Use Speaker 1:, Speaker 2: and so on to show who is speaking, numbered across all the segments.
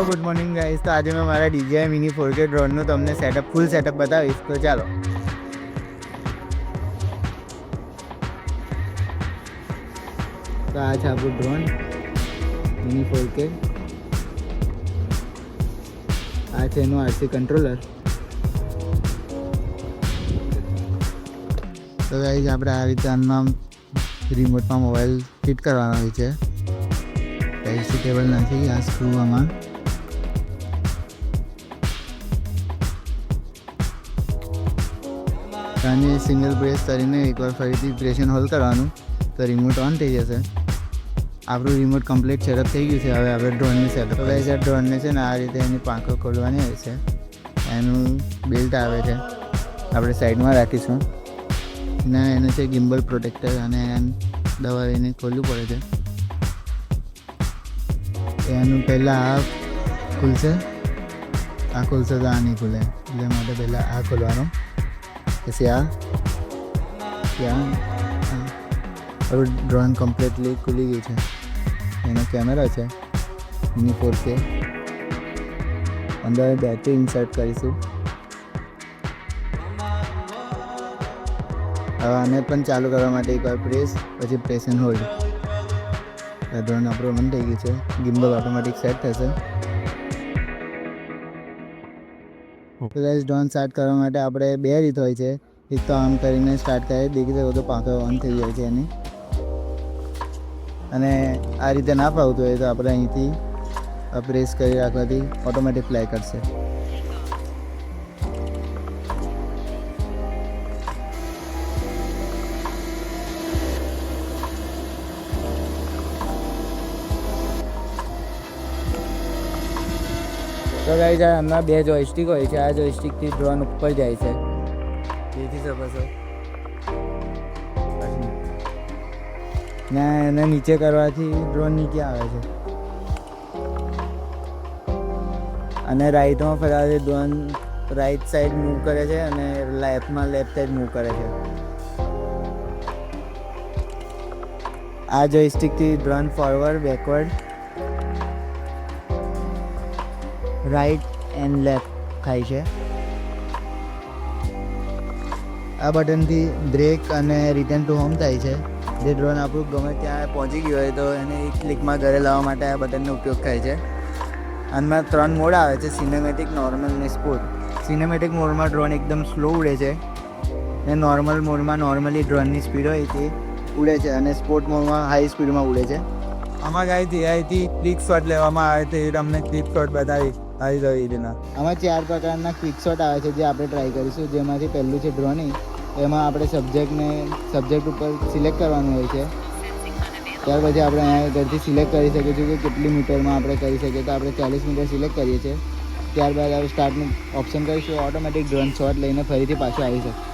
Speaker 1: Hello good morning guys તો આજે મેં મારા ડીજીઆઈ મિની ફોર કે ડ્રોનનું તમને સેટઅપ ફૂલ સેટઅપ બતાવીશ. તો ચાલો. તો આ છે આપણું ડ્રોન મિની ફોર કે આ છે એનું આરસી કંટ્રોલર તો ગાઈઝ આપણે આ રીતે આમાં રિમોટમાં મોબાઈલ ફિટ કરવાનો હોય છે. એલસી કેબલ નથી આ સ્ક્રૂ આમાં. અને સિંગલ પ્રેસ કરીને એકવાર ફરીથી પ્રેશન હોલ્ડ કરવાનું તો રિમોટ ઓન થઈ જશે આપણું રિમોટ કમ્પ્લીટ સેટઅપ થઈ ગયું છે હવે આપણે ડ્રોનની સેટઅપ તો છે ડ્રોનને છે ને આ રીતે એની પાંખો ખોલવાની હોય છે એનું બેલ્ટ આવે છે આપણે સાઈડમાં રાખીશું ને એનું છે ગિમ્બલ પ્રોટેક્ટર અને દવા એને ખોલવું પડે છે એનું પહેલાં આ ખુલશે આ ખુલશે તો આ નહીં ખુલે એટલે માટે પહેલાં આ ખોલવાનું પછી આ ત્યાં આ. હવે ડ્રોઈંગ કમ્પ્લીટલી ખુલી ગયું છે એનો કેમેરા છે એની ફોર કે અંદર બેટરી ઇન્સર્ટ કરીશું હવે આને પણ ચાલુ કરવા માટે એકવાર પ્રેસ પછી પ્રેસ એન્ડ હોલ્ડ ડ્રોન આપણું મન થઈ ગયું છે ગિમ્બલ ઓટોમેટિક સેટ થશે પ્લસ ડ્રોન સ્ટાર્ટ કરવા માટે આપણે બે રીત હોય છે. એક તો આમ કરીને સ્ટાર્ટ કરે બીજી રીતે બધો પાંખો ઓન થઈ જાય છે એની. અને આ રીતે ના ફાવતું હોય તો આપણે અહીંથી પ્રેસ કરી રાખવાથી ઓટોમેટિક ફ્લાય કરશે. તો ગાઈઝ હમણાં બે જોઈસ્ટિક હોય છે. આ જોઈસ્ટિકથી ડ્રોન ઉપર જાય છે. જેથી શકો છો. ને એને નીચે કરવાથી ડ્રોન નીચે આવે છે. અને રાઈટમાં ફરવાથી ડ્રોન રાઈટ સાઈડ મૂવ કરે છે અને લેફ્ટમાં લેફ્ટ સાઈડ મૂવ કરે છે. આ જોઈસ્ટિકથી drone forward backward right and left થાય છે. આ બટનથી બ્રેક અને રિટર્ન ટુ હોમ થાય છે. જે ડ્રોન આપણું ગમે ત્યાં પહોંચી ગયું હોય તો એને એક ક્લિકમાં ઘરે લાવવા માટે આ બટનનો ઉપયોગ થાય છે. આમાં ત્રણ મોડ આવે છે સિનેમેટિક નોર્મલ અને સ્પોર્ટ સિનેમેટિક મોડમાં ડ્રોન એકદમ સ્લો ઉડે છે. અને નોર્મલ મોડમાં નોર્મલી ડ્રોનની સ્પીડ હોય તે ઉડે છે અને સ્પોર્ટ મોડમાં હાઈ સ્પીડમાં ઉડે છે.
Speaker 2: આમાં ગાઈથી આઈથી ક્લિક શોટ લેવામાં આવે એ તમને ક્લિક શોટ બતાવી આવી એ રીતના.
Speaker 1: આમાં ચાર પ્રકારના ક્વિક આવે છે જે આપણે ટ્રાય કરીશું. જેમાંથી પહેલું છે ડ્રોનિંગ એમાં આપણે સબ્જેક્ટને સબ્જેક્ટ ઉપર સિલેક્ટ કરવાનું હોય છે. ત્યાર પછી આપણે અહીંયા ઘરથી સિલેક્ટ કરી શકીએ છીએ કે કેટલી મીટરમાં આપણે કરી શકીએ. તો આપણે ચાલીસ મીટર સિલેક્ટ કરીએ છીએ. ત્યારબાદ આપણે સ્ટાર્ટનું ઓપ્શન કરીશું. ઓટોમેટિક ડ્રોન શોટ લઈને ફરીથી પાછું આવી શકે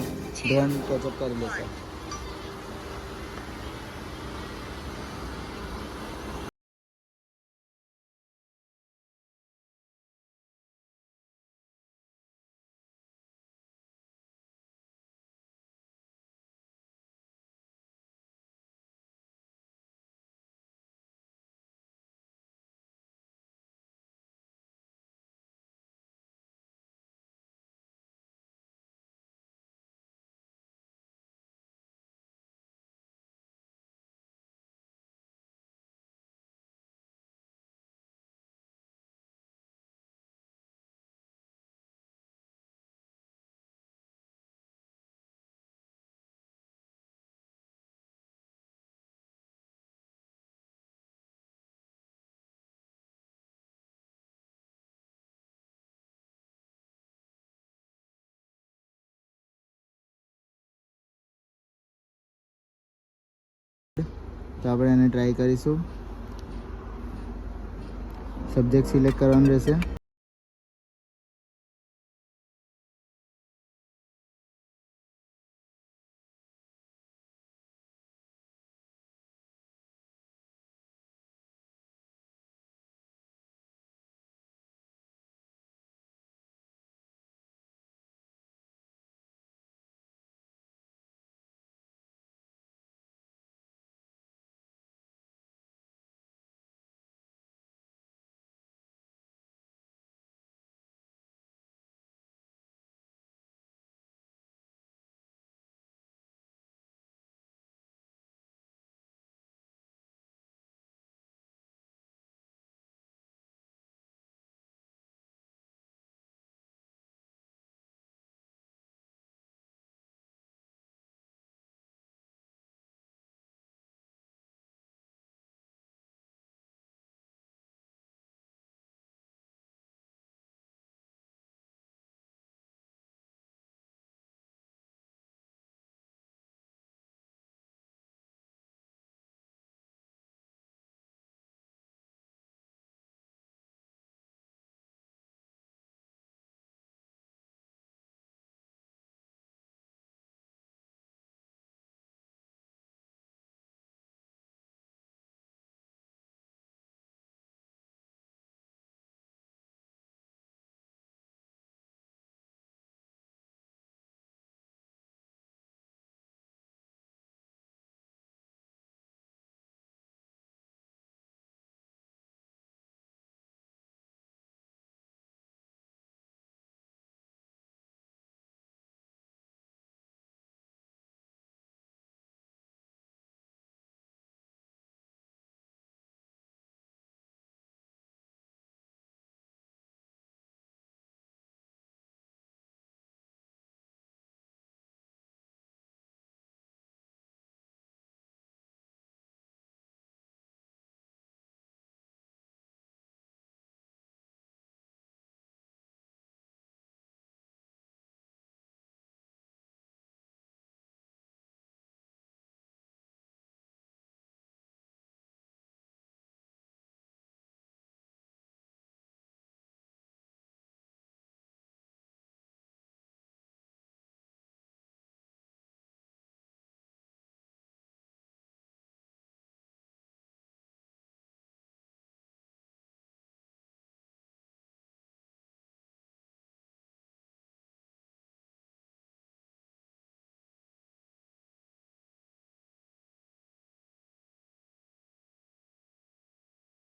Speaker 1: ડ્રોન કેચઅપ કરી લેશે તો આપણે એને ટ્રાય કરીશું. સબ્જેક્ટ સિલેક્ટ કરવાનું રહેશે.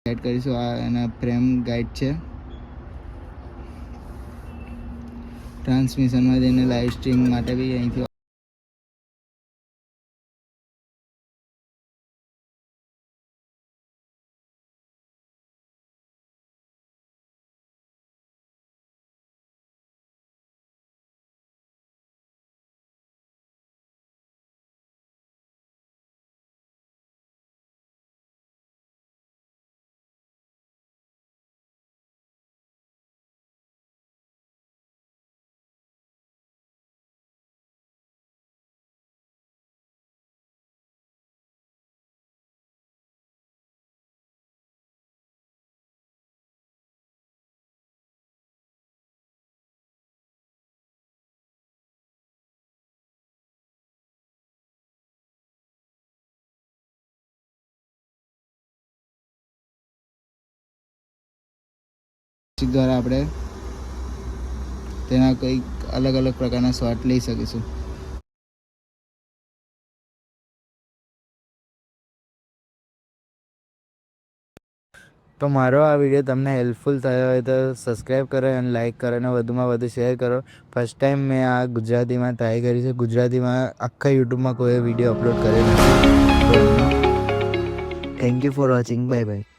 Speaker 1: એડ કરીશું. આ એના ફ્રેમ ગાઈડ છે. ટ્રાન્સમિશનમાં જઈને લાઈવ સ્ટ્રીમ માટે બી અહીંથી ઘર આપણે તેના કંઈક અલગ અલગ પ્રકારના શોટ લઈ શકીશું. તો મારો આ વીડિયો તમને હેલ્પફુલ થયો હોય તો સબસ્ક્રાઈબ કરો અને લાઈક કરો અને વધુમાં વધુ શેર કરો. ફર્સ્ટ ટાઈમ મેં આ ગુજરાતીમાં ટ્રાય કરી છે. ગુજરાતીમાં આખા યુટ્યુબમાં કોઈ વીડિયો અપલોડ કર્યો thank you for watching bye bye